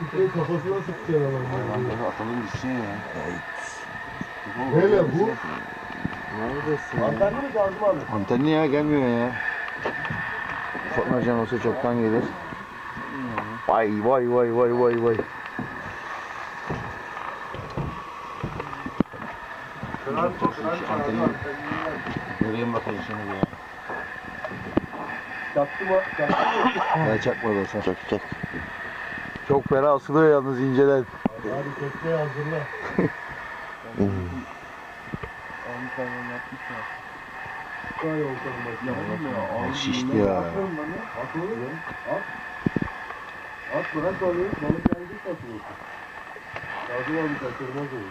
Tekneyi kafasına sıkacaksın adamı. Lan böyle atalım gitsin ya. Hele bu. Neredesin? Antenli mi Kazım abi? Antenli ya gelmiyor ya. Ufak mercan olsa çoktan gelir. Vay vay vay vay vay vay. Kırar Çok anteni. Nereye bakayım şimdi ya? Çaktı mı? Çaktı mı? Çakmadı sen. Çak çak. Çok fena asılıyor yalnız inceden. Hadi tekneyi hazırla. Kay oltanı başına. Şişti ya. At oğlum. At. At bırak balığı. Balık geldi satılır. Kazım abi kaçırmaz onu.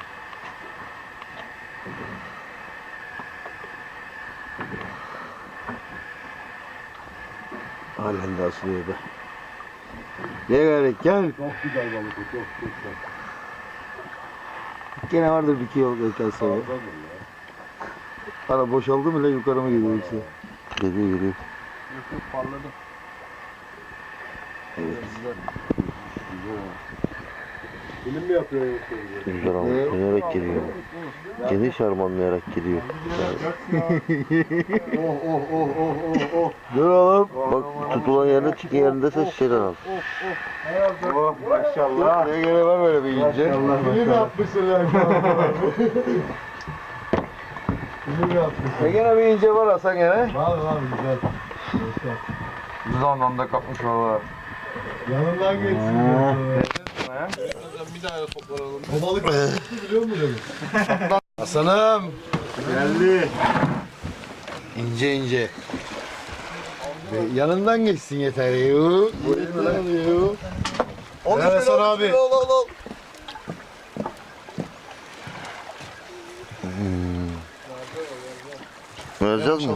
Halen de asılıyor be. Gel gel. Çok güzel balık o. Çok çok güzel. Gene vardır bir kilo geçen sene. Fazladır ya. Para boşaldı mı lan yukarı mı gidiyor yoksa? Geliyor geliyor. Yusuf parladı. Evet. Bilim mi yapıyor yoksa? Rüzgar harmanlayarak geliyor. Geniş harmanlayarak geliyor. Oh oh oh oh oh oh. Dur oğlum. Bak tutulan yerine çıkan yerinde ses şeyler al. Oh maşallah. Ne göre var böyle bir ince. Bilim yapmışsın lan. Bilim yapmışsın. E gene bir ince var Hasan gene. Var var güzel. Biz anlamda kapmış valla. Yanından geçsin. Ha. O balık biliyor musun? Hasan'ım. Geldi. İnce ince. Ve yanından geçsin yeter. Yu. Evet Hasan abi. Vereceğiz mi?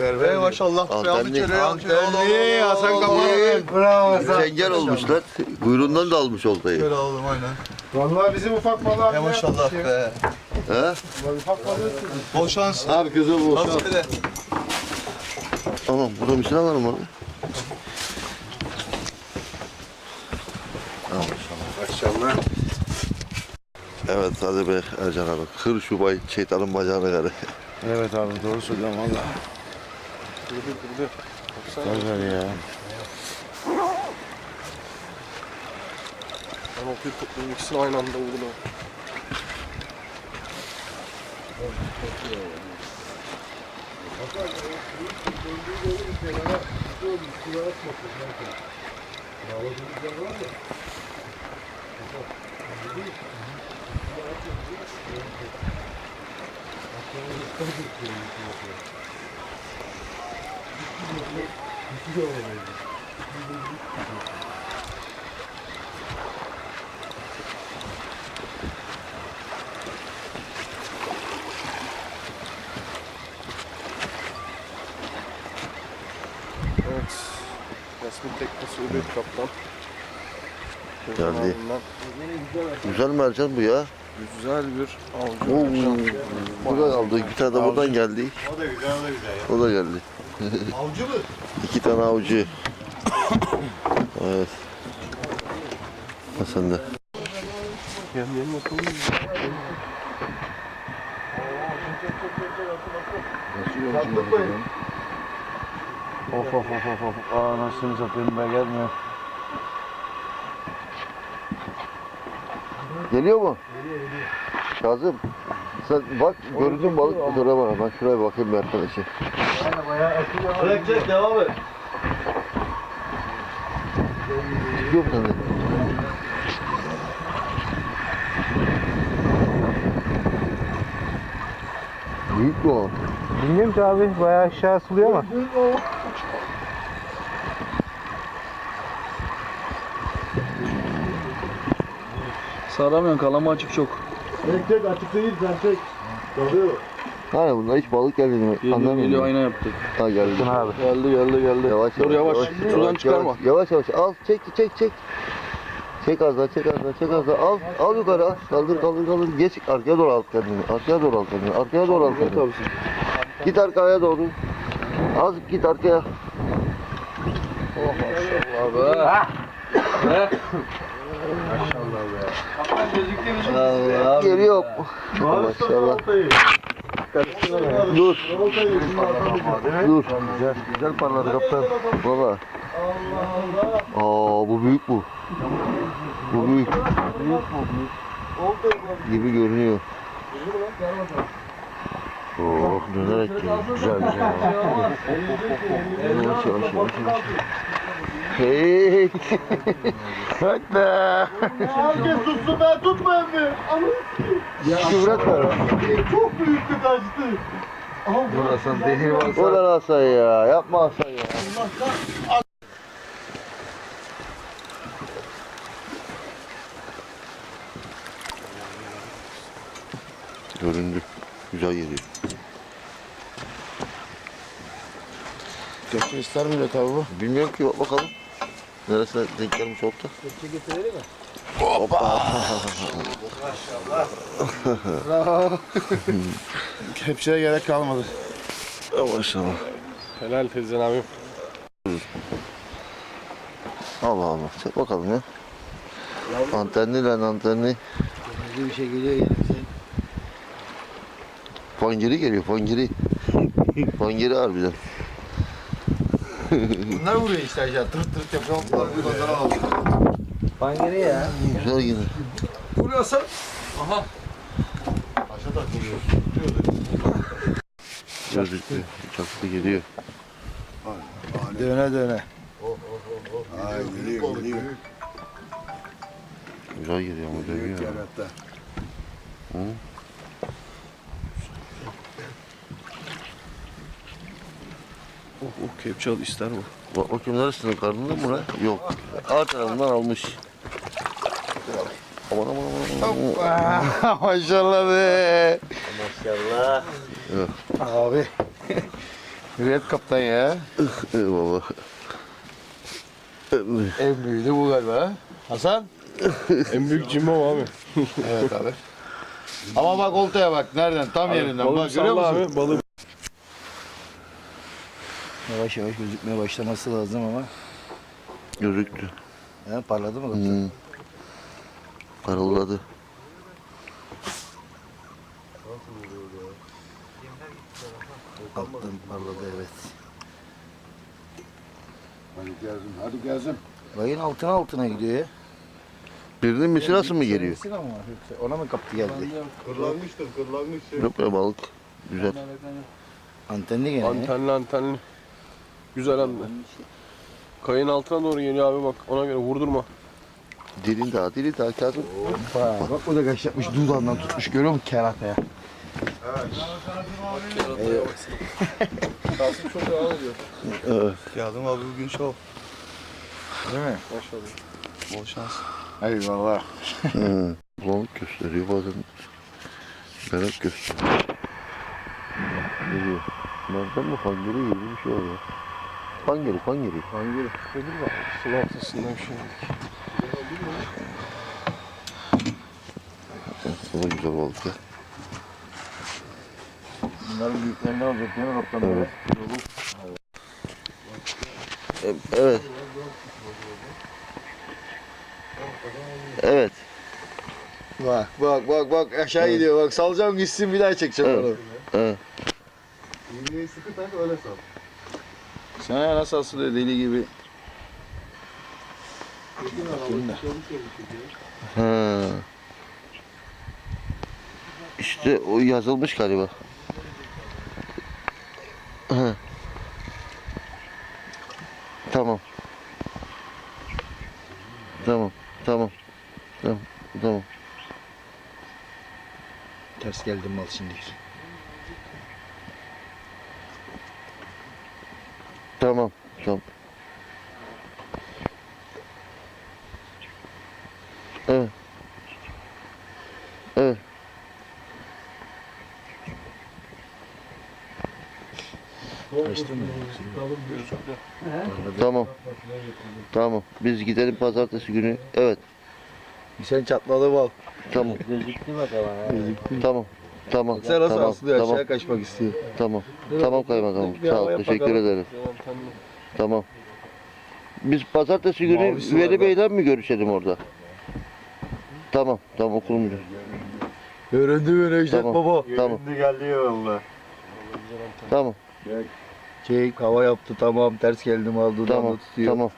Berber maşallah. Antenli. Antenli Hasan Kapalı. Bravo Hasan. Çengel olmuşlar. Kuyruğundan da almış oltayı. oğlum aynen. Vallahi bizim ufak balığa Ya maşallah be. He? ufak balığı Bol şans. Abi kızıl bu. Nasıl öyle? Tamam burada bir şey var mı orada? Maşallah. Evet hadi be Ercan abi. Kır şu bay şeytanın bacağını karı. Evet abi doğru söylüyorum valla. Kırdı kırdı. Güzel ya. Okuyup tuttum ikisini aynı anda vurdum. Evet. Resmin teknesi ölüyor kaptan. Geldi. Güzel mercan bu ya. Güzel bir avcı. Oo, burada aldı. Bir tane de buradan geldi. O da güzel, o da güzel ya. O da geldi. Avcı mı? İki tane avcı. Evet. Ha sen de. Gelmeyelim bakalım. Of of of of of. Aa nasıl satayım be gelmiyor. Geliyor mu? Kazım. Sen bak gördün balık fotoğrafa bak. Ben şuraya bakayım bir arkadaşı. Çek çek devam et. Çıkıyor mu sende? Büyük o? Bilmiyorum ki abi bayağı aşağı asılıyor ama. Saramıyorsun kalama açık çok. Çek çek açık değil sen çek. Dalıyor. Hani bunda hiç balık geldi mi? Anlamıyorum. ayna yaptık. Ha geldi. abi. Geldi geldi geldi. Yavaş Dur yavaş. Sudan yavaş, çıkarma. Yavaş yavaş al çek çek çek. Çek az daha çek az daha çek az daha al al yukarı al. Kaldır kaldır kaldır geç arkaya doğru al kendini. Arkaya doğru al kendini. Arkaya doğru al kendini. Git arkaya doğru. Az git arkaya. Abi. Allah. Geliyor. Maşallah. Dur. Dur. Güzel, güzel parladı kaptan. Baba. Aa bu büyük bu. Bu büyük. Gibi görünüyor. Oh dönerek geliyor. Güzel güzel. Yavaş yavaş yavaş yavaş. Hey. Hadi be. Herkes tutsun ben tutmayayım mı? Küvret ver. Çok büyüktü kaçtı. Burası dehir varsa. Ulan Hasan ya. Yapma Hasan ya. Göründü. Güzel geliyor. Gökçe ister mi tabi bu? Bilmiyorum ki bak bakalım. Neresine denk gelmiş oldu? Kepçeye gerek kalmadı. Maşallah. Helal Tezcan abi. Allah Allah. Çek bakalım ya. Antenli lan antenli. Bir şey geliyor. Pangiri geliyor pangiri. pangiri harbiden. Bunlar vuruyor işte aşağı. Tırt tırt yapıyor. Pazara alıyor. Pangiri ya. Güzel yine. Vuruyorsan. Gözlüklü. Çaklı geliyor. Döne döne. Ay geliyor geliyor. Güzel geliyor ama dönüyor. Kerata. Oh, oh kepçe al ister bu. Bak bakayım neresinde karnında mı lan? Yok. Ağ tarafından almış. Aman aman aman. aman. Maşallah be. Maşallah. Abi. Red kaptan ya. Eyvallah. En büyüğü de bu galiba. Hasan. En büyük cimbo abi. Evet abi. Ama bak oltaya bak. Nereden? Tam yerinden. Balık Bak görüyor musun? Abi, balık. Yavaş yavaş gözükmeye başlaması lazım ama. Gözüktü. He, parladı mı kaptan? Hmm. Parıldadı. Alttan parladı evet. Hadi gelsin hadi gelsin. Bayın altına altına gidiyor ya. Birinin misirası mı geliyor? Kesin ama yoksa ona mı kaptı geldi? Kırlanmıştır kırlanmış. Yok be balık. Güzel. Antenli gene ya. Antenli antenli. Güzel hem de. Kayın altına doğru geliyor abi bak ona göre vurdurma. Dilin daha, dili daha Kazım. Bak, bak o da kaç yapmış dudağından tutmuş görüyor musun kerata ya? Kalsın çok devam ediyor. Evet. Kazım abi bugün şov. Değil mi? Maşallah. Bol şans. Eyvallah. Hı. Bulanık gösteriyor bazen. Merak gösteriyor. Geliyor. Nereden mi fangiri gibi bir şey oluyor. Fangiri, fangiri. Hangi? Nedir bak? Sıla ortasından bir şey. Bu da güzel balık ya. Bunların büyüklerini alacak değil mi kaptan? Evet. Evet. Evet. Bak bak bak bak aşağı gidiyor bak salacağım gitsin bir daha çekeceğim Evet. onu. Evet. İğneyi sıkı tak öyle sal. Sana nasıl asılıyor deli gibi. Ha. İşte o yazılmış galiba. Ha. Tamam. Tamam. Tamam. Tamam. Tamam. Ters geldi mal şimdi. Tamam. Tamam. Evet. Evet. Kaçtı mı? Tamam. Tamam. Biz gidelim pazartesi günü. Evet. Sen çatladı bal. Tamam. Gözüktü. Tamam. Tamam. Sen nasıl tamam. aslıyor tamam. aşağı kaçmak istiyor. Tamam. Tamam kaymakamım. Sağ ol. Teşekkür bakalım. ederim. Tamam. Biz pazartesi günü Veli. Bey'le mi görüşelim orada? Tamam, tamam okul müdürü. Öğrendi mi Necdet Tamam. baba? Tamam, geldi ya valla. tamam, Çek hava yaptı tamam ters geldim aldı tamam, tutuyor. tamam.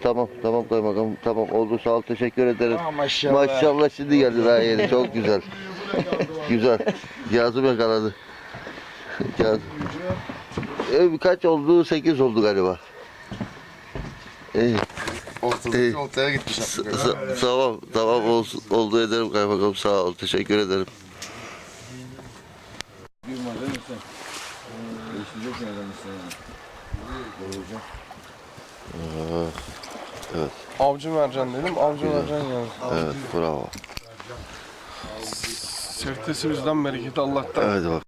Tamam, tamam kaymakam. Tamam oldu sağ ol teşekkür ederim. Tamam maşallah. Maşallah şimdi geldi daha yeni. Çok güzel. güzel. Yazım yakaladı. Yazım. E, kaç oldu? 8 oldu galiba. İyi. Ortalık ortaya gitmiş artık. sa- tamam, tamam olsun, oldu ederim kaymakam sağ ol. Teşekkür ederim. Avcı mercan dedim. Avcı mercan geldi. Evet, bravo. Sirtesi bizden bereketi Allah'tan. Hadi bak.